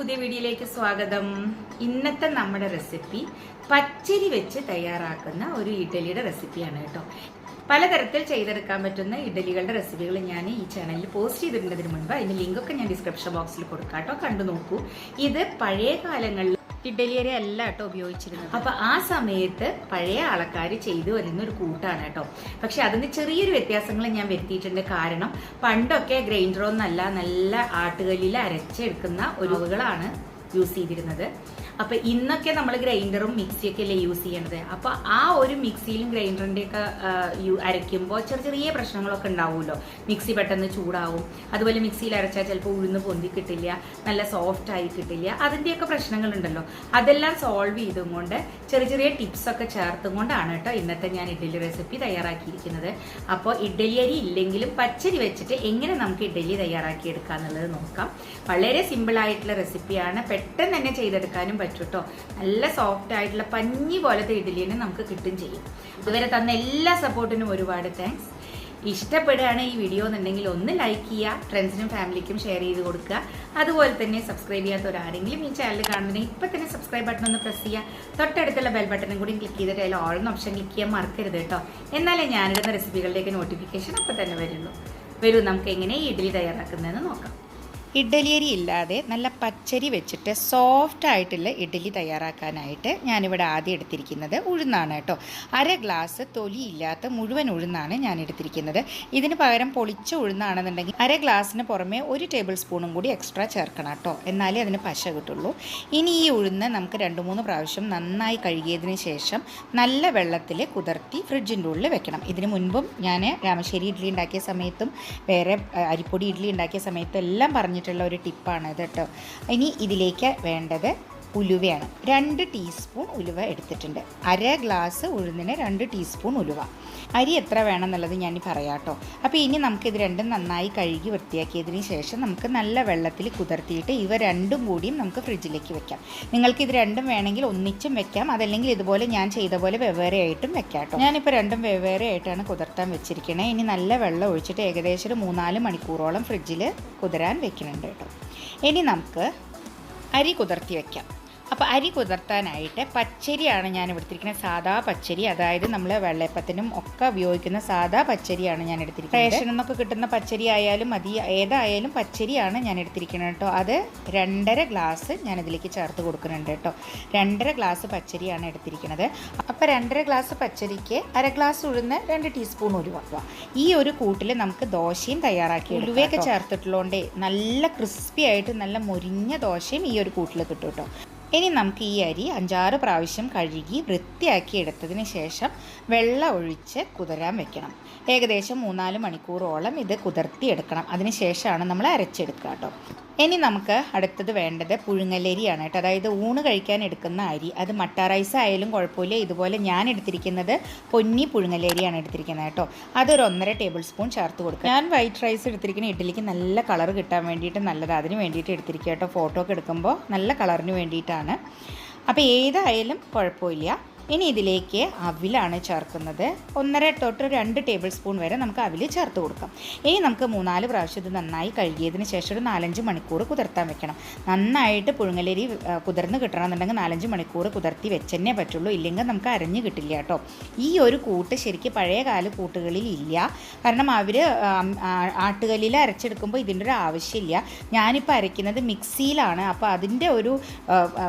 പുതിയ വീഡിയോയിലേക്ക് സ്വാഗതം. ഇന്നത്തെ നമ്മുടെ റെസിപ്പി പച്ചരി വെച്ച് തയ്യാറാക്കുന്ന ഒരു ഇഡലിയുടെ റെസിപ്പിയാണ് കേട്ടോ. പലതരത്തിൽ ചെയ്തെടുക്കാൻ പറ്റുന്ന ഇഡലികളുടെ റെസിപ്പികൾ ഞാൻ ഈ ചാനലിൽ പോസ്റ്റ് ചെയ്തിട്ടുണ്ടതിന് മുൻപ് അതിന്റെ ലിങ്കൊക്കെ ഞാൻ ഡിസ്ക്രിപ്ഷൻ ബോക്സിൽ കൊടുക്കാം കേട്ടോ. കണ്ടു നോക്കൂ. ഇത് പഴയ കാലങ്ങളിൽ ഇഡലിയരി അല്ല കേട്ടോ ഉപയോഗിച്ചിരുന്നത്. അപ്പൊ ആ സമയത്ത് പഴയ ആൾക്കാർ ചെയ്തു വരുന്ന ഒരു കൂട്ടാണ് കേട്ടോ. പക്ഷെ അതിന് ചെറിയൊരു വ്യത്യാസങ്ങൾ ഞാൻ വരുത്തിയിട്ടുണ്ട്. കാരണം പണ്ടൊക്കെ ഗ്രൈൻഡറോന്നല്ല നല്ല ആട്ടുകല്ലിൽ അരച്ചെടുക്കുന്ന ഒരുവുകളാണ് യൂസ് ചെയ്തിരുന്നത്. അപ്പൊ ഇന്നൊക്കെ നമ്മൾ ഗ്രൈൻഡറും മിക്സിയൊക്കെ അല്ലേ യൂസ് ചെയ്യണത്. അപ്പൊ ആ ഒരു മിക്സിയിലും ഗ്രൈൻഡറിന്റെ ഒക്കെ അരയ്ക്കുമ്പോൾ ചെറിയ ചെറിയ പ്രശ്നങ്ങളൊക്കെ ഉണ്ടാവുമല്ലോ. മിക്സി പെട്ടെന്ന് ചൂടാവും. അതുപോലെ മിക്സിയിൽ അരച്ചാൽ ചിലപ്പോൾ ഉഴുന്ന് പൊന്തി കിട്ടില്ല നല്ല സോഫ്റ്റ് ആയി കിട്ടില്ല. അതിന്റെയൊക്കെ പ്രശ്നങ്ങളുണ്ടല്ലോ. അതെല്ലാം സോൾവ് ചെയ്തും കൊണ്ട് ചെറിയ ചെറിയ ടിപ്സ് ഒക്കെ ചേർത്തും കൊണ്ടാണ് കേട്ടോ ഇന്നത്തെ ഞാൻ ഇഡ്ഡലി റെസിപ്പി തയ്യാറാക്കിയിരിക്കുന്നത്. അപ്പോൾ ഇഡ്ഡലി അരി ഇല്ലെങ്കിലും പച്ചരി വെച്ചിട്ട് എങ്ങനെ നമുക്ക് ഇഡ്ഡലി തയ്യാറാക്കി എന്നുള്ളത് നോക്കാം. വളരെ സിമ്പിൾ ആയിട്ടുള്ള റെസിപ്പിയാണ് പെട്ടെന്ന് തന്നെ ചെയ്തെടുക്കാനും പറ്റും കേട്ടോ നല്ല സോഫ്റ്റ് ആയിട്ടുള്ള പഞ്ഞി പോലത്തെ ഇഡ്ഡലി തന്നെ നമുക്ക് കിട്ടും ചെയ്യും. ഇതുവരെ തന്ന എല്ലാ സപ്പോർട്ടിനും ഒരുപാട് താങ്ക്സ് ഇഷ്ടപ്പെടുകയാണ് ഈ വീഡിയോ എന്നുണ്ടെങ്കിൽ ഒന്ന് ലൈക്ക് ചെയ്യുക ഫ്രണ്ട്സിനും ഫാമിലിക്കും ഷെയർ ചെയ്ത് കൊടുക്കുക. അതുപോലെ തന്നെ സബ്സ്ക്രൈബ് ചെയ്യാത്തവരാരെങ്കിലും ഈ ചാനൽ കാണുന്നുണ്ടെങ്കിൽ ഇപ്പം തന്നെ സബ്സ്ക്രൈബ് ബട്ടൺ ഒന്ന് പ്രസ് ചെയ്യുക. തൊട്ടടുത്തുള്ള ബെൽ ബട്ടണും കൂടി ക്ലിക്ക് ചെയ്തിട്ട് അതിൽ ഓൾ ഓപ്ഷൻ ക്ലിക്ക് ചെയ്യാൻ മറക്കരുത് കേട്ടോ. എന്നാലേ ഞാനിടുന്ന റെസിപ്പികളിലേക്ക് നോട്ടിഫിക്കേഷൻ അപ്പം തന്നെ വരുള്ളൂ. വരൂ നമുക്ക് എങ്ങനെ ഈ ഇഡ്ഡലി തയ്യാറാക്കുന്നതെന്ന് നോക്കാം. ഇഡ്ഡലിയരി ഇല്ലാതെ നല്ല പച്ചരി വെച്ചിട്ട് സോഫ്റ്റ് ആയിട്ടുള്ള ഇഡ്ഡലി തയ്യാറാക്കാനായിട്ട് ഞാനിവിടെ ആദ്യം എടുത്തിരിക്കുന്നത് ഉഴുന്നാണ് കേട്ടോ. അര ഗ്ലാസ് തൊലി ഇല്ലാത്ത മുഴുവൻ ഉഴുന്നാണ് ഞാൻ എടുത്തിരിക്കുന്നത് ഇതിന് പകരം പൊളിച്ച ഉഴുന്നാണെന്നുണ്ടെങ്കിൽ അര ഗ്ലാസ്സിന് പുറമെ ഒരു ടേബിൾ സ്പൂണും കൂടി എക്സ്ട്രാ ചേർക്കണം കേട്ടോ. എന്നാലേ അതിന് പശ കിട്ടുള്ളൂ. ഇനി ഈ ഉഴുന്ന് നമുക്ക് രണ്ട് മൂന്ന് പ്രാവശ്യം നന്നായി കഴുകിയതിന് ശേഷം നല്ല വെള്ളത്തിൽ കുതിർത്തി ഫ്രിഡ്ജിന്റെ ഉള്ളിൽ വെക്കണം. ഇതിന് മുൻപും ഞാൻ രാമശ്ശേരി ഇഡ്ഡലി ഉണ്ടാക്കിയ സമയത്തും വേറെ അരിപ്പൊടി ഇഡ്ഡലി ഉണ്ടാക്കിയ സമയത്തും എല്ലാം പറഞ്ഞിട്ടുള്ള ഒരു ടിപ്പാണ് കേട്ടോ. ഇനി ഇതിലേക്ക് വേണ്ടത് ഉലുവയാണ്. രണ്ട് ടീസ്പൂൺ ഉലുവ എടുത്തിട്ടുണ്ട്. അര ഗ്ലാസ് ഉഴുന്നിന് രണ്ട് ടീസ്പൂൺ ഉലുവ. അരി എത്ര വേണം എന്നുള്ളത് ഞാൻ പറയാം കേട്ടോ അപ്പോൾ ഇനി നമുക്ക് നമുക്കിത് രണ്ടും നന്നായി കഴുകി വൃത്തിയാക്കിയതിന് ശേഷം നമുക്ക് നല്ല വെള്ളത്തിൽ കുതിർത്തിയിട്ട് ഇവ രണ്ടും കൂടിയും നമുക്ക് ഫ്രിഡ്ജിലേക്ക് വെക്കാം. നിങ്ങൾക്ക് ഇത് രണ്ടും വേണമെങ്കിൽ ഒന്നിച്ചും വെക്കാം. അതല്ലെങ്കിൽ ഇതുപോലെ ഞാൻ ചെയ്ത പോലെ വെവ്വേറെ ആയിട്ടും വെക്കാം കേട്ടോ ഞാനിപ്പോൾ രണ്ടും വെവ്വേറെ ആയിട്ടാണ് കുതിർത്താൻ വെച്ചിരിക്കണേ. ഇനി നല്ല വെള്ളം ഒഴിച്ചിട്ട് ഏകദേശം ഒരു മൂന്നാൽ മണിക്കൂറോളം ഫ്രിഡ്ജിൽ കുതിരാൻ വെക്കുന്നുണ്ട് കേട്ടോ. ഇനി നമുക്ക് അരി കുതിർത്തി വെക്കാം. അപ്പോൾ അരി കുതിർത്താനായിട്ട് പച്ചരിയാണ് ഞാൻ എടുത്തിരിക്കുന്നത് സാധാ പച്ചരി അതായത് നമ്മൾ വെള്ളയപ്പത്തിനും ഒക്കെ ഉപയോഗിക്കുന്ന സാധാ പച്ചരിയാണ് ഞാൻ എടുത്തിരിക്കുന്നത് റേഷനിൽ നിന്നൊക്കെ കിട്ടുന്ന പച്ചരി ആയാലും മതി ഏതായാലും പച്ചരിയാണ് ഞാൻ എടുത്തിരിക്കുന്നത് കേട്ടോ. അത് രണ്ടര ഗ്ലാസ് ഞാൻ ഇതിലേക്ക് ചേർത്ത് കൊടുക്കുന്നുണ്ട് കേട്ടോ. രണ്ടര ഗ്ലാസ് പച്ചരിയാണ് എടുത്തിരിക്കുന്നത്. അപ്പോൾ രണ്ടര ഗ്ലാസ് പച്ചരിക്ക് അര ഗ്ലാസ് ഉഴുന്ന് രണ്ട് ടീസ്പൂൺ ഒഴിവാക്കുക ഈ ഒരു കൂട്ടിൽ നമുക്ക് ദോശയും തയ്യാറാക്കി ഉലുവയൊക്കെ ചേർത്തിട്ടുള്ളതുകൊണ്ട് നല്ല ക്രിസ്പി ആയിട്ട് നല്ല മുരിഞ്ഞ ദോശയും ഈ ഒരു കൂട്ടിൽ കിട്ടും കേട്ടോ. ഇനി നമുക്ക് ഈ അരി അഞ്ചാറ് പ്രാവശ്യം കഴുകി വൃത്തിയാക്കി എടുത്തതിന് ശേഷം വെള്ളം ഒഴിച്ച് കുതിരാൻ വെക്കണം. ഏകദേശം മൂന്നാൽ മണിക്കൂറോളം ഇത് കുതിർത്തിയെടുക്കണം. അതിന് ശേഷമാണ് നമ്മൾ അരച്ചെടുക്കുക കേട്ടോ. ഇനി നമുക്ക് അടുത്തത് വേണ്ടത് പുഴുങ്ങലരിയാണ് കേട്ടോ. അതായത് ഊണ് കഴിക്കാൻ എടുക്കുന്ന അരി. അത് മട്ട റൈസ് ആയാലും കുഴപ്പമില്ല. ഇതുപോലെ ഞാൻ എടുത്തിരിക്കുന്നത് പൊന്നി പുഴുങ്ങലരിയാണ് എടുത്തിരിക്കുന്നത് കേട്ടോ. അതൊരു ഒന്നര ടേബിൾ സ്പൂൺ ചേർത്ത് കൊടുക്കുക. ഞാൻ വൈറ്റ് റൈസ് എടുത്തിരിക്കുന്ന ഇഡ്ഡലിക്ക് നല്ല കളർ കിട്ടാൻ വേണ്ടിയിട്ട് നല്ലത് അതിന് വേണ്ടിയിട്ട് എടുത്തിരിക്കുക കേട്ടോ. ഫോട്ടോ ഒക്കെ എടുക്കുമ്പോൾ നല്ല കളറിന് വേണ്ടിയിട്ടാണ്. അപ്പോൾ ഏതായാലും കുഴപ്പമില്ല. ഇനി ഇതിലേക്ക് അവിലാണ് ചേർക്കുന്നത്. ഒന്നര തൊട്ട് രണ്ട് ടേബിൾ സ്പൂൺ വരെ നമുക്ക് അവിൽ ചേർത്ത് കൊടുക്കാം. ഇനി നമുക്ക് മൂന്നാൽ പ്രാവശ്യം ഇത് നന്നായി കഴുകിയതിന് ശേഷം ഒരു നാലഞ്ച് മണിക്കൂർ കുതിർത്താൻ വെക്കണം. നന്നായിട്ട് പുഴുങ്ങലരി കുതിർന്ന് കിട്ടണമെന്നുണ്ടെങ്കിൽ നാലഞ്ച് മണിക്കൂർ കുതിർത്തി വെച്ചെന്നേ പറ്റുള്ളൂ. ഇല്ലെങ്കിൽ നമുക്ക് അരഞ്ഞ് കിട്ടില്ല കേട്ടോ. ഈ ഒരു കൂട്ട് ശരിക്കും പഴയ കാല കൂട്ടുകളിൽ ഇല്ല. കാരണം അവർ ആട്ടുകല്ലിൽ അരച്ചെടുക്കുമ്പോൾ ഇതിന്റെ ഒരു ആവശ്യമില്ല. ഞാനിപ്പോൾ അരയ്ക്കുന്നത് മിക്സിയിലാണ്. അപ്പോൾ അതിന്റെ ഒരു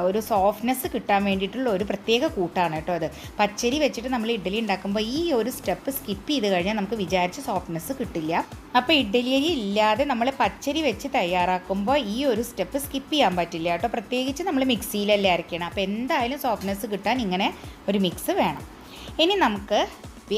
ഒരു സോഫ്റ്റ്നെസ് കിട്ടാൻ വേണ്ടിയിട്ടുള്ള ഒരു പ്രത്യേക കൂട്ടാണ് കേട്ടോ. അത്. പച്ചരി വെച്ചിട്ട് നമ്മൾ ഇഡ്ഡലി ഉണ്ടാക്കുമ്പോൾ ഈ ഒരു സ്റ്റെപ്പ് സ്കിപ്പ് ചെയ്ത് കഴിഞ്ഞാൽ നമുക്ക് വിചാരിച്ച സോഫ്റ്റ്നെസ് കിട്ടില്ല. അപ്പോൾ ഇഡ്ഡലി അരി ഇല്ലാതെ നമ്മൾ പച്ചരി വെച്ച് തയ്യാറാക്കുമ്പോൾ ഈ ഒരു സ്റ്റെപ്പ് സ്കിപ്പ് ചെയ്യാൻ പറ്റില്ല കേട്ടോ. പ്രത്യേകിച്ച് നമ്മൾ മിക്സിയിലല്ലേ അരയ്ക്കണം. അപ്പോൾ എന്തായാലും സോഫ്റ്റ്നെസ് കിട്ടാൻ ഇങ്ങനെ ഒരു മിക്സ് വേണം. ഇനി നമുക്ക്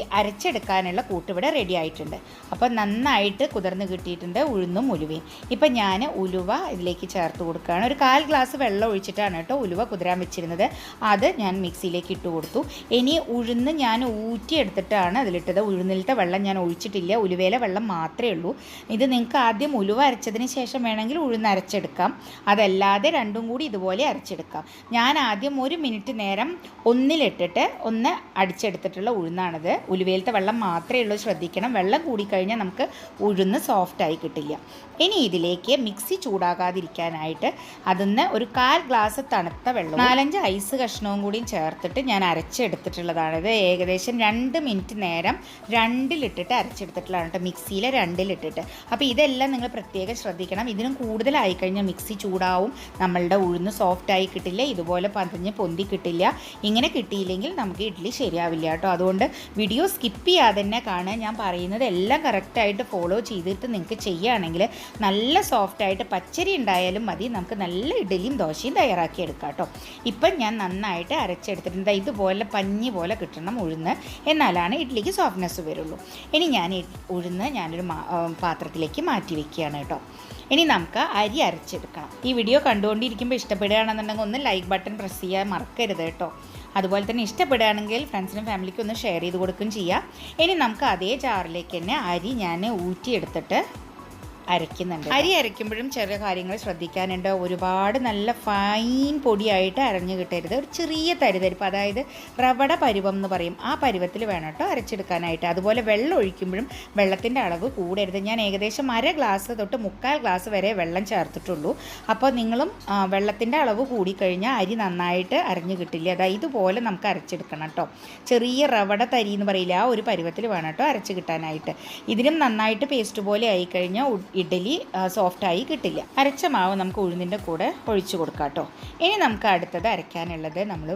അരച്ചെടുക്കാനുള്ള കൂട്ടിവിടെ റെഡി ആയിട്ടുണ്ട്. അപ്പോൾ നന്നായിട്ട് കുതിർന്ന് കിട്ടിയിട്ടുണ്ട് ഉഴുന്നും ഉലുവയും. ഇപ്പം ഞാൻ ഉലുവ ഇതിലേക്ക് ചേർത്ത് കൊടുക്കുകയാണ്. ഒരു കാൽ ഗ്ലാസ് വെള്ളം ഒഴിച്ചിട്ടാണ് കേട്ടോ ഉലുവ കുതിരാൻ വെച്ചിരുന്നത്. അത് ഞാൻ മിക്സിയിലേക്ക് ഇട്ട് കൊടുത്തു. ഇനി ഉഴുന്ന് ഞാൻ ഊറ്റിയെടുത്തിട്ടാണ് അതിലിട്ടത്. ഉഴുന്നിലത്തെ വെള്ളം ഞാൻ ഒഴിച്ചിട്ടില്ല. ഉലുവയിലെ വെള്ളം മാത്രമേ ഉള്ളൂ. ഇത് നിങ്ങൾക്ക് ആദ്യം ഉലുവ അരച്ചതിന് ശേഷം വേണമെങ്കിൽ ഉഴുന്ന് അരച്ചെടുക്കാം. അതല്ലാതെ രണ്ടും കൂടി ഇതുപോലെ അരച്ചെടുക്കാം. ഞാൻ ആദ്യം ഒരു മിനിറ്റ് നേരം ഒന്നിലിട്ടിട്ട് ഒന്ന് അടിച്ചെടുത്തിട്ടുള്ള ഉഴുന്നാണിത്. ഉലുവയിലത്തെ വെള്ളം മാത്രമേ ഉള്ളൂ. ശ്രദ്ധിക്കണം. വെള്ളം കൂടിക്കഴിഞ്ഞാൽ നമുക്ക് ഉഴുന്ന് സോഫ്റ്റായി കിട്ടില്ല. ഇനി ഇതിലേക്ക് മിക്സി ചൂടാകാതിരിക്കാനായിട്ട് അതിന്ന് ഒരു കാൽ ഗ്ലാസ് തണുത്ത വെള്ളം നാലഞ്ച് ഐസ് കഷ്ണവും കൂടിയും ചേർത്തിട്ട് ഞാൻ അരച്ചെടുത്തിട്ടുള്ളതാണ്. ഇത് ഏകദേശം രണ്ട് മിനിറ്റ് നേരം രണ്ടിലിട്ടിട്ട് അരച്ചെടുത്തിട്ടുള്ളതാണ് കേട്ടോ മിക്സിയിൽ രണ്ടിലിട്ടിട്ട്. അപ്പോൾ ഇതെല്ലാം നിങ്ങൾ പ്രത്യേകം ശ്രദ്ധിക്കണം. ഇതിനും കൂടുതലായി കഴിഞ്ഞാൽ മിക്സി ചൂടാവും നമ്മളുടെ ഉഴുന്ന് സോഫ്റ്റായി കിട്ടില്ല ഇതുപോലെ പതിഞ്ഞ് പൊന്തി കിട്ടില്ല. ഇങ്ങനെ കിട്ടിയില്ലെങ്കിൽ നമുക്ക് ഇഡ്ഡലി ശരിയാവില്ല കേട്ടോ. അതുകൊണ്ട് വീഡിയോ സ്കിപ്പ് ചെയ്യാതെ തന്നെ കാണുക. ഞാൻ പറയുന്നത് എല്ലാം കറക്റ്റായിട്ട് ഫോളോ ചെയ്തിട്ട് നിങ്ങൾക്ക് ചെയ്യുകയാണെങ്കിൽ നല്ല സോഫ്റ്റായിട്ട് പച്ചരി ഉണ്ടായാലും മതി. നമുക്ക് നല്ല ഇഡലിയും ദോശയും തയ്യാറാക്കി എടുക്കാം കേട്ടോ. ഇപ്പം ഞാൻ നന്നായിട്ട് അരച്ചെടുത്തിട്ടുണ്ട്. ഇതുപോലെ പഞ്ഞി പോലെ കിട്ടണം ഉഴുന്ന്. എന്നാലാണ് ഇഡ്ഡലിക്ക് സോഫ്റ്റ്നെസ് വരുള്ളൂ. ഇനി ഞാൻ ഉഴുന്ന് ഞാനൊരു പാത്രത്തിലേക്ക് മാറ്റി വെക്കുകയാണ് കേട്ടോ. ഇനി നമുക്ക് അരി അരച്ചെടുക്കണം. ഈ വീഡിയോ കണ്ടുകൊണ്ടിരിക്കുമ്പോൾ ഇഷ്ടപ്പെടുകയാണെന്നുണ്ടെങ്കിൽ ഒന്ന് ലൈക്ക് ബട്ടൺ പ്രസ് ചെയ്യാൻ മറക്കരുത് കേട്ടോ. അതുപോലെ തന്നെ ഇഷ്ടപ്പെടുകയാണെങ്കിൽ ഫ്രണ്ട്സിനും ഫാമിലിക്കും ഒന്ന് ഷെയർ ചെയ്ത് കൊടുക്കുകയും ചെയ്യാം. ഇനി നമുക്ക് അതേ ജാറിലേക്ക് തന്നെ അരി ഞാൻ ഊറ്റിയെടുത്തിട്ട് അരയ്ക്കുന്നുണ്ട് അരി അരയ്ക്കുമ്പോഴും ചെറിയ കാര്യങ്ങൾ ശ്രദ്ധിക്കാനുണ്ട്. ഒരുപാട് നല്ല ഫൈൻ പൊടിയായിട്ട് അരഞ്ഞു കിട്ടരുത്. ഒരു ചെറിയ തരിതരിപ്പ് അതായത് റവട പരുവം എന്ന് പറയും. ആ പരുവത്തിൽ വേണം കേട്ടോ അരച്ചെടുക്കാനായിട്ട്. അതുപോലെ വെള്ളം ഒഴിക്കുമ്പോഴും വെള്ളത്തിന്റെ അളവ് കൂടരുത്. ഞാൻ ഏകദേശം അര ഗ്ലാസ് തൊട്ട് മുക്കാൽ ഗ്ലാസ് വരെ വെള്ളം ചേർത്തിട്ടുള്ളൂ. അപ്പോൾ നിങ്ങളും വെള്ളത്തിന്റെ അളവ് കൂടിക്കഴിഞ്ഞാൽ അരി നന്നായിട്ട് അരഞ്ഞു കിട്ടില്ല? അതായത് ഇതുപോലെ നമുക്ക് അരച്ചെടുക്കണം കേട്ടോ. ചെറിയ റവട തരി എന്ന് പറയില്ല? ആ ഒരു പരുവത്തിൽ വേണം കേട്ടോ അരച്ച് കിട്ടാനായിട്ട്. ഇതിനും നന്നായിട്ട് പേസ്റ്റ് പോലെ ആയിക്കഴിഞ്ഞാൽ ഇഡ്ഡലി സോഫ്റ്റായി കിട്ടില്ല. അരച്ച മാവ് നമുക്ക് ഉഴുന്നിന്റെ കൂടെ ഒഴിച്ചു കൊടുക്കാം കേട്ടോ. ഇനി നമുക്ക് അടുത്തത് അരയ്ക്കാനുള്ളത് നമ്മൾ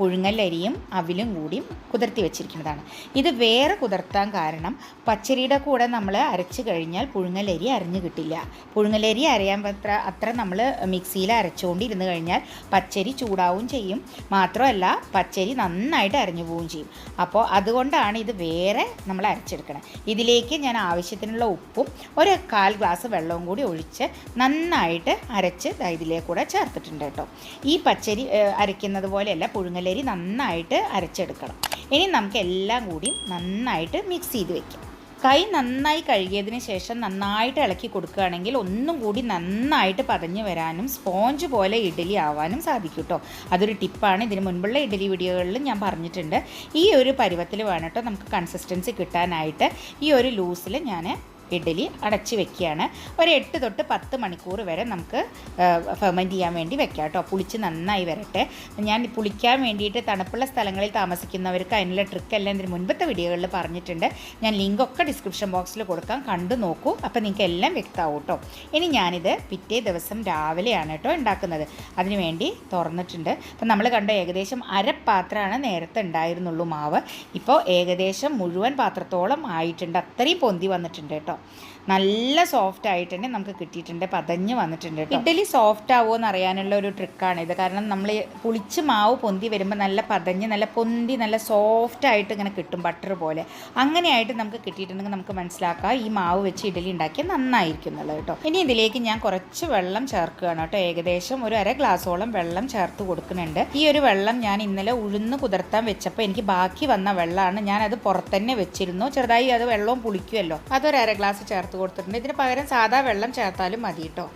പുഴുങ്ങലരിയും അവിലും കൂടിയും കുതിർത്തി വെച്ചിരിക്കുന്നതാണ്. ഇത് വേറെ കുതിർത്താൻ കാരണം പച്ചരിയുടെ കൂടെ നമ്മൾ അരച്ച് കഴിഞ്ഞാൽ പുഴുങ്ങലരി അരഞ്ഞു കിട്ടില്ല. പുഴുങ്ങലരി അരയാൻ അത്ര അത്ര നമ്മൾ മിക്സിയിൽ അരച്ചുകൊണ്ടിരുന്ന് കഴിഞ്ഞാൽ പച്ചരി ചൂടാവും ചെയ്യും. മാത്രമല്ല പച്ചരി നന്നായിട്ട് അരഞ്ഞു പോവുകയും ചെയ്യും. അപ്പോൾ അതുകൊണ്ടാണ് ഇത് വേറെ നമ്മൾ അരച്ചെടുക്കണം. ഇതിലേക്ക് ഞാൻ ആവശ്യത്തിനുള്ള ഉപ്പും ഒരു കാൽ ഗ്ലാസ് വെള്ളവും കൂടി ഒഴിച്ച് നന്നായിട്ട് അരച്ച് ദാ ഇതിലേക്ക് കൂടെ ചേർത്തിട്ടുണ്ട് കേട്ടോ. ഈ പച്ചരി അരയ്ക്കുന്നത് പോലെയല്ല പുഴുങ്ങലരി നന്നായിട്ട് അരച്ചെടുക്കണം. ഇനി നമുക്ക് എല്ലാം കൂടി നന്നായിട്ട് മിക്സ് ചെയ്ത് വെക്കാം. കൈ നന്നായി കഴുകിയതിന് ശേഷം നന്നായിട്ട് ഇളക്കി കൊടുക്കുകയാണെങ്കിൽ ഒന്നും കൂടി നന്നായിട്ട് പതഞ്ഞു വരാനും സ്പോഞ്ച് പോലെ ഇഡ്ഡലി ആവാനും സാധിക്കും കേട്ടോ അതൊരു ടിപ്പാണ്. ഇതിന് മുൻപുള്ള ഇഡ്ഡലി വീഡിയോകളിലും ഞാൻ പറഞ്ഞിട്ടുണ്ട്. ഈ ഒരു പരുവത്തിൽ വേണം കേട്ടോ നമുക്ക് കൺസിസ്റ്റൻസി കിട്ടാനായിട്ട് ഈ ഒരു ലൂസിൽ ഞാൻ ഇഡ്ഡലി അടച്ച് വെക്കുകയാണ്. ഒരു എട്ട് തൊട്ട് പത്ത് മണിക്കൂർ വരെ നമുക്ക് ഫെർമെന്റ് ചെയ്യാൻ വേണ്ടി വെക്കാം കേട്ടോ. പുളിച്ച് നന്നായി വരട്ടെ. ഞാൻ പുളിക്കാൻ വേണ്ടിയിട്ട് തണുപ്പുള്ള സ്ഥലങ്ങളിൽ താമസിക്കുന്നവർക്ക് അതിനുള്ള ട്രിക്കെല്ലാം ഇതിന് മുൻപത്തെ വീഡിയോകളിൽ പറഞ്ഞിട്ടുണ്ട്. ഞാൻ ലിങ്കൊക്കെ ഡിസ്ക്രിപ്ഷൻ ബോക്സിൽ കൊടുക്കാം. കണ്ടു നോക്കൂ. അപ്പോൾ നിങ്ങൾക്ക് എല്ലാം വ്യക്തമാവും കേട്ടോ. ഇനി ഞാനിത് പിറ്റേ ദിവസം രാവിലെയാണ് കേട്ടോ ഉണ്ടാക്കുന്നത്. അതിനുവേണ്ടി തുറന്നിട്ടുണ്ട്. അപ്പം നമ്മൾ കണ്ട ഏകദേശം അരപ്പാത്രമാണ് നേരത്തെ ഉണ്ടായിരുന്നുള്ളൂ മാവ്. ഇപ്പോൾ ഏകദേശം മുഴുവൻ പാത്രത്തോളം ആയിട്ടുണ്ട്. അത്രയും പൊന്തി വന്നിട്ടുണ്ട് കേട്ടോ. നല്ല സോഫ്റ്റ് ആയിട്ട് തന്നെ നമുക്ക് കിട്ടിയിട്ടുണ്ട്. പതഞ്ഞ് വന്നിട്ടുണ്ട് ഇഡ്ഡലി സോഫ്റ്റ് ആവുമോ എന്ന് അറിയാനുള്ള ഒരു ട്രിക്കാണ് ഇത്. കാരണം നമ്മൾ പുളിച്ച് മാവ് പൊന്തി വരുമ്പോൾ നല്ല പതഞ്ഞ് നല്ല പൊന്തി നല്ല സോഫ്റ്റ് ആയിട്ട് ഇങ്ങനെ കിട്ടും ബട്ടർ പോലെ. അങ്ങനെയായിട്ട് നമുക്ക് കിട്ടിയിട്ടുണ്ടെങ്കിൽ നമുക്ക് മനസ്സിലാക്കാം. ഈ മാവ് വെച്ച് ഇഡ്ഡലി ഉണ്ടാക്കിയാൽ നന്നായിരിക്കും എന്നുള്ളത് കേട്ടോ ഇനി ഇതിലേക്ക് ഞാൻ കുറച്ച് വെള്ളം ചേർക്കുകയാണ് കേട്ടോ ഏകദേശം ഒരു അര ഗ്ലാസോളം വെള്ളം ചേർത്ത് കൊടുക്കുന്നുണ്ട്. ഈ ഒരു വെള്ളം ഞാൻ ഇന്നലെ ഉഴുന്ന് കുതിർത്താൻ വെച്ചപ്പോൾ എനിക്ക് ബാക്കി വന്ന വെള്ളമാണ് ഞാൻ അത് പുറത്തന്നെ വെച്ചിരുന്നു. ചെറുതായി അത് വെള്ളവും പുളിക്കുമല്ലോ അതൊരു അര ഗ്ലാസ് ചേർത്ത് കൊടുത്തിട്ടുണ്ട്. ഇതിന് പകരം സാധാ വെള്ളം ചേർത്താലും മതി കേട്ടോ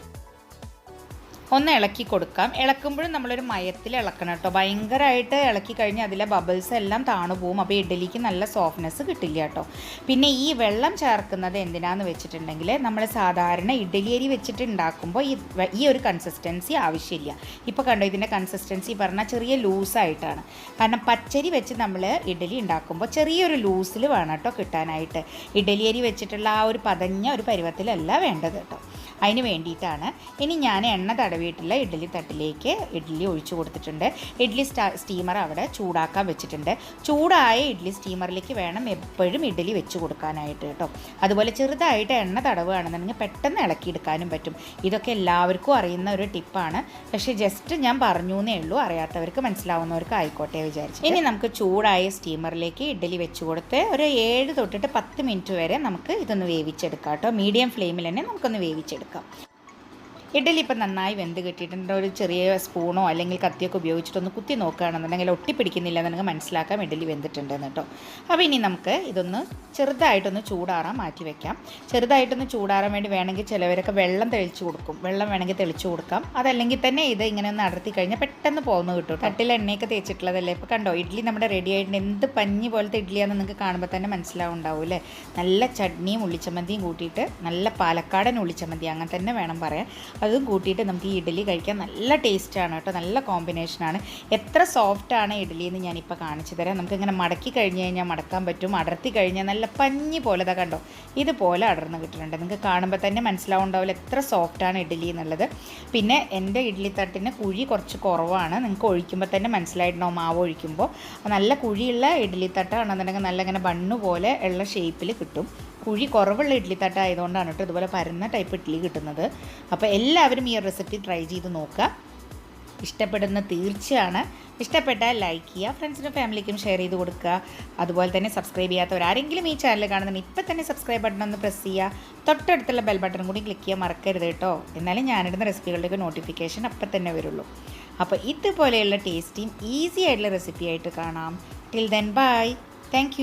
ഒന്ന് ഇളക്കി കൊടുക്കാം. ഇളക്കുമ്പോഴും നമ്മളൊരു മയത്തിൽ ഇളക്കണം കേട്ടോ. ഭയങ്കരമായിട്ട് ഇളക്കി കഴിഞ്ഞാൽ അതിലെ ബബിൾസ് എല്ലാം താണു പോകും അപ്പോൾ ഇഡ്ഡലിക്ക് നല്ല സോഫ്റ്റ്നെസ് കിട്ടില്ല കേട്ടോ. പിന്നെ ഈ വെള്ളം ചേർക്കുന്നത് എന്തിനാന്ന് വെച്ചിട്ടുണ്ടെങ്കിൽ നമ്മൾ സാധാരണ ഇഡ്ഡലി അരി വെച്ചിട്ട് ഉണ്ടാക്കുമ്പോൾ ഈ ഈ ഒരു കൺസിസ്റ്റൻസി ആവശ്യമില്ല. ഇപ്പോൾ കണ്ടോ ഇതിന്റെ കൺസിസ്റ്റൻസി പറഞ്ഞാൽ ചെറിയ ലൂസായിട്ടാണ് കാരണം പച്ചരി വെച്ച് നമ്മൾ ഇഡ്ഡലി ഉണ്ടാക്കുമ്പോൾ ചെറിയൊരു ലൂസിൽ വേണം കേട്ടോ കിട്ടാനായിട്ട്. ഇഡ്ഡലി അരി വെച്ചിട്ടുള്ള ആ ഒരു പതഞ്ഞ ഒരു പരുവത്തിലല്ല വേണ്ടത് കേട്ടോ. അതിന് വേണ്ടിയിട്ടാണ്. ഇനി ഞാൻ എണ്ണ തടവിയിട്ടുള്ള ഇഡ്ഡലി തട്ടിലേക്ക് ഇഡ്ഡലി ഒഴിച്ചു കൊടുത്തിട്ടുണ്ട്. ഇഡ്ഡലി സ്റ്റീമർ അവിടെ ചൂടാക്കാൻ വെച്ചിട്ടുണ്ട്. ചൂടായ ഇഡ്ഡലി സ്റ്റീമറിലേക്ക് വേണം എപ്പോഴും ഇഡ്ഡലി വെച്ച് കൊടുക്കാനായിട്ട് കേട്ടോ. അതുപോലെ ചെറുതായിട്ട് എണ്ണ തടവുകയാണെന്നുണ്ടെങ്കിൽ പെട്ടെന്ന് ഇളക്കിയെടുക്കാനും പറ്റും. ഇതൊക്കെ എല്ലാവർക്കും അറിയുന്ന ഒരു ടിപ്പാണ്. പക്ഷേ ജസ്റ്റ് ഞാൻ പറഞ്ഞു എന്നേ ഉള്ളൂ. അറിയാത്തവർക്ക് മനസ്സിലാവുന്നവർക്ക് ആയിക്കോട്ടെ വിചാരിച്ചു ഇനി നമുക്ക് ചൂടായ സ്റ്റീമറിലേക്ക് ഇഡ്ഡലി വെച്ച് കൊടുത്ത് ഒരു ഏഴ് തൊട്ടിട്ട് പത്ത് മിനിറ്റ് വരെ നമുക്ക് ഇതൊന്ന് വേവിച്ചെടുക്കാം കേട്ടോ. മീഡിയം ഫ്ലെയിമിൽ തന്നെ നമുക്കൊന്ന് വേവിച്ചെടുക്കാം. ഇഡലി ഇപ്പം നന്നായി വെന്ത് കിട്ടിയിട്ടുണ്ട്. ഒരു ചെറിയ സ്പൂണോ അല്ലെങ്കിൽ കത്തിയൊക്കെ ഉപയോഗിച്ചിട്ടൊന്ന് കുത്തി നോക്കുകയാണെന്നുണ്ടെങ്കിൽ ഒട്ടിപ്പിടിക്കുന്നില്ല എന്നുണ്ടെങ്കിൽ മനസ്സിലാക്കാം. ഇഡലി വെന്തിട്ടുണ്ടെന്ന് കേട്ടോ. അപ്പോൾ ഇനി നമുക്ക് ഇതൊന്ന് ചെറുതായിട്ടൊന്ന് ചൂടാറാൻ മാറ്റി വെക്കാം. ചെറുതായിട്ടൊന്ന് ചൂടാറാൻ വേണ്ടി വേണമെങ്കിൽ ചിലവരൊക്കെ വെള്ളം തെളിച്ച് കൊടുക്കും. വെള്ളം വേണമെങ്കിൽ തെളിച്ച് കൊടുക്കാം. അതല്ലെങ്കിൽ തന്നെ ഇത് ഇങ്ങനെ ഒന്ന് അടർത്തി കഴിഞ്ഞാൽ പെട്ടെന്ന് പോകുന്ന കിട്ടും തട്ടിൽ എണ്ണയൊക്കെ തേച്ചിട്ടുള്ളതല്ലേ? ഇപ്പോൾ കണ്ടോ ഇഡ്ഡലി നമ്മുടെ റെഡി ആയിട്ടുണ്ട്. എന്ത് പഞ്ഞി പോലത്തെ ഇഡ്ഡലിയാണെന്ന് നിങ്ങൾക്ക് കാണുമ്പോൾ തന്നെ മനസ്സിലാവുണ്ടാവും നല്ല ചട്നിയും ഉള്ളിച്ചമ്മന്തിയും കൂട്ടിയിട്ട് നല്ല പാലക്കാടൻ ഉള്ളിച്ചമ്മന്തി അങ്ങനെ തന്നെ വേണം പറയാൻ. അതും കൂട്ടിയിട്ട് നമുക്ക് ഈ ഇഡ്ഡലി കഴിക്കാൻ നല്ല ടേസ്റ്റാണ് കേട്ടോ. നല്ല കോമ്പിനേഷനാണ് എത്ര സോഫ്റ്റാണ് ഇഡ്ഡലി എന്ന് ഞാനിപ്പോൾ കാണിച്ചു തരാം. നമുക്കിങ്ങനെ മടക്കി കഴിഞ്ഞ് കഴിഞ്ഞാൽ മടക്കാൻ പറ്റും. അടർത്തി കഴിഞ്ഞാൽ നല്ല പഞ്ഞി പോലെ ഇതാ കണ്ടോ? ഇതുപോലെ അടർന്ന് കിട്ടുന്നുണ്ട്. നിങ്ങൾക്ക് കാണുമ്പോൾ തന്നെ മനസ്സിലാവുണ്ടാവില്ല എത്ര സോഫ്റ്റാണ് ഇഡ്ഡലി എന്നുള്ളത്. പിന്നെ എന്റെ ഇഡ്ഡലി തട്ടിന് കുഴി കുറച്ച് കുറവാണ്. നിങ്ങൾക്ക് ഒഴിക്കുമ്പോൾ തന്നെ മനസ്സിലായിട്ടുണ്ടാവും. മാവ് ഒഴിക്കുമ്പോൾ നല്ല കുഴിയുള്ള ഇഡ്ഡലി തട്ടാണെന്നുണ്ടെങ്കിൽ നല്ല ഇങ്ങനെ ബണ്ണ് പോലെ ഉള്ള ഷേപ്പിൽ കിട്ടും. കുഴി കുറവുള്ള ഇഡ്ഡലി തട്ട ആയതുകൊണ്ടാണ് കേട്ടോ ഇതുപോലെ പരന്ന ടൈപ്പ് ഇഡ്ഡലി കിട്ടുന്നത്. അപ്പോൾ എല്ലാവരും ഈ റെസിപ്പി ട്രൈ ചെയ്ത് നോക്കുക. ഇഷ്ടപ്പെടുന്ന തീർച്ചയാണ്. ഇഷ്ടപ്പെട്ടാൽ ലൈക്ക് ചെയ്യുക ഫ്രണ്ട്സിനും ഫാമിലിക്കും ഷെയർ ചെയ്ത് കൊടുക്കുക. അതുപോലെ തന്നെ സബ്സ്ക്രൈബ് ചെയ്യാത്തവർ ആരെങ്കിലും ഈ ചാനൽ കാണുന്നുണ്ടെങ്കിൽ ഇപ്പം തന്നെ സബ്സ്ക്രൈബ് ബട്ടൺ ഒന്ന് പ്രസ് ചെയ്യുക. തൊട്ടടുത്തുള്ള ബെൽ ബട്ടൺ കൂടി ക്ലിക്ക് ചെയ്യാൻ മറക്കരുത് കേട്ടോ. എന്നാലും ഞാനിടുന്ന റെസിപ്പികളുടെയൊക്കെ നോട്ടിഫിക്കേഷൻ അപ്പം തന്നെ വരുള്ളൂ. അപ്പോൾ ഇതുപോലെയുള്ള ടേസ്റ്റിയും ഈസി ആയിട്ടുള്ള റെസിപ്പി ആയിട്ട് കാണാം. Till then bye thank